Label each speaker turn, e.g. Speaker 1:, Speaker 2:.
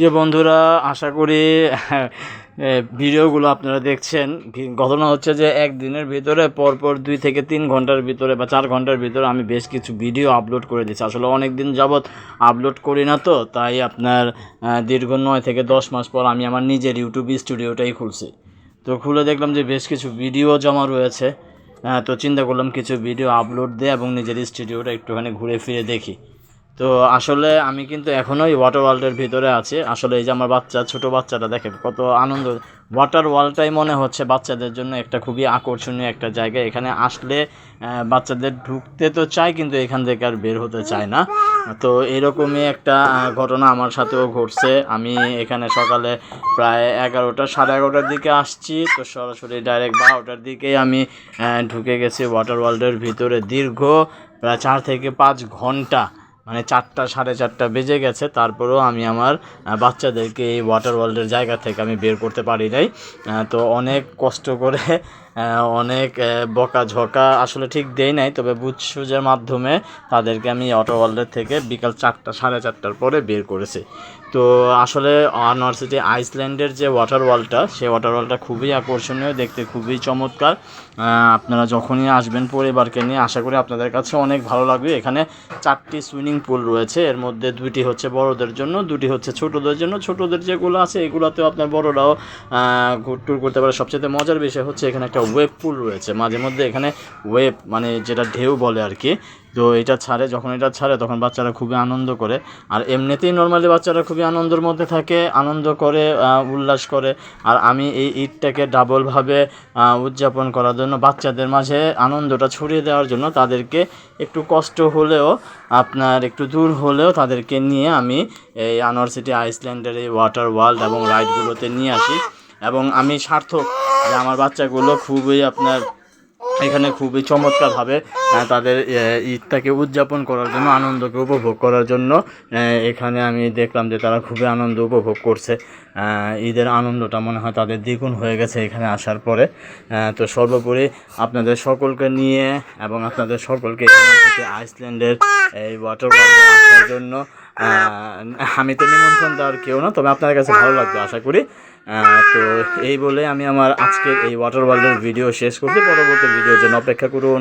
Speaker 1: যে বন্ধুরা, আশা করি ভিডিওগুলো আপনারা দেখছেন। ঘটনা হচ্ছে যে একদিনের ভিতরে, পরপর দুই থেকে তিন ঘণ্টার ভিতরে বা চার ঘণ্টার ভিতরে আমি বেশ কিছু ভিডিও আপলোড করে দিচ্ছি আসলে অনেক দিন যাবৎ আপলোড করি না তো, তাই আপনার দীর্ঘ নয় থেকে দশ মাস পর আমি আমার নিজের ইউটিউব স্টুডিওটাই খুলছি। তো খুলে দেখলাম যে বেশ কিছু ভিডিও জমা রয়েছে। তো চিন্তা করলাম কিছু ভিডিও আপলোড দিয়ে এবং নিজের স্টুডিওটা একটুখানি ঘুরে ফিরে দেখি। তো আসলে আমি কিন্তু এখনও এই ওয়াটার ওয়ার্ল্ডের ভিতরে আছি। আসলে এই যে আমার বাচ্চা, ছোট বাচ্চাটা দেখে কত আনন্দ। ওয়াটার ওয়ার্ল্ডটাই মনে হচ্ছে বাচ্চাদের জন্য একটা খুবই আকর্ষণীয় একটা জায়গা। এখানে আসলে বাচ্চাদের ঢুকতে তো চায়, কিন্তু এখান থেকে আর বের হতে চায় না। তো এরকমই একটা ঘটনা আমার সাথেও ঘটছে। আমি এখানে সকালে প্রায় এগারোটা, সাড়ে এগারোটার দিকে আসছি। তো সরাসরি ডাইরেক্ট বারোটার দিকেই আমি ঢুকে গেছি ওয়াটার ওয়ার্ল্ডের ভিতরে দীর্ঘ, প্রায় চার থেকে পাঁচ ঘণ্টা। মানে চারটা, সাড়ে চারটা বেজে গেছে। তারপরেও আমি আমার বাচ্চাদেরকে এই ওয়াটার ওয়ার্ল্ডের জায়গা থেকে আমি বের করতে পারি নাই। তো অনেক কষ্ট করে অনেক আহ, বকাঝকা আসলে ঠিক দেই নাই তবে বুঝ সুজের মাধ্যমে তাদেরকে আমি ওয়াটার ওয়ার্ল্ডের থেকে বিকাল চারটা সাড়ে চারটার পরে বের করেছি। তো আসলে ইউনিভার্সিটি আইসল্যান্ডের যে ওয়াটার ওয়ালটা সেই ওয়াটার ওয়ার্ল্ডটা খুবই আকর্ষণীয় দেখতে খুবই চমৎকার। আপনারা যখনই আসবেন পরিবারকে নিয়ে আশা করি আপনাদের কাছে অনেক ভালো লাগবে। এখানে চারটি সুইমিং পুল রয়েছে এর মধ্যে দুটি হচ্ছে বড়দের জন্য দুটি হচ্ছে ছোটদের জন্য। ছোটদের যেগুলো আছে এগুলোতেও আপনার বড়রাও টুর করতে পারে। সবচেয়ে মজার বিষয় হচ্ছে এখানে একটা ওয়েব পুল রয়েছে। মাঝে মধ্যে এখানে ওয়েব মানে যেটা ঢেউ বলে আর কি। তো এটা ছাড়ে, যখন এটা ছাড়ে তখন বাচ্চারা খুবই আনন্দ করে। আর এমনিতেই নর্মালি বাচ্চারা খুবই আনন্দের মধ্যে থাকে, আনন্দ করে উল্লাস করে। আর আমি এই ঈদটাকে ডাবলভাবে উদযাপন করার জন্য বাচ্চাদের মাঝে আনন্দটা ছড়িয়ে দেওয়ার জন্য তাদেরকে একটু কষ্ট হলেও, আপনার একটু দূর হলেও তাদেরকে নিয়ে আমি এই ইউনিভার্সিটি আইসল্যান্ডের এই ওয়াটার ওয়ার্ল্ড এবং রাইডগুলোতে নিয়ে আসি। এবং আমি সার্থক যে আমার বাচ্চাগুলো খুবই আপনার এখানে খুবই চমৎকারভাবে তাদের ঈদটাকে উদযাপন করার জন্য, আনন্দকে উপভোগ করার জন্য এখানে আমি দেখলাম যে তারা খুবই আনন্দ উপভোগ করছে। ঈদের আনন্দটা মনে হয় তাদের দ্বিগুণ হয়ে গেছে এখানে আসার পরে। তো সর্বোপরি আপনাদের সকলকে নিয়ে এবং আপনাদের সকলকে আইসল্যান্ডের এই ওয়াটার ওয়ার্ল্ডে আসার জন্য আমি তো নিমন্ত্রণ দেওয়ার কেউ না, তবে আপনাদের কাছে ভালো লাগবে, আশা করি। তো এই বলে আমি আমার আজকের এই ওয়াটার ওয়ার্ল্ডের ভিডিও শেষ করছি। পরবর্তী ভিডিওর জন্য অপেক্ষা করুন।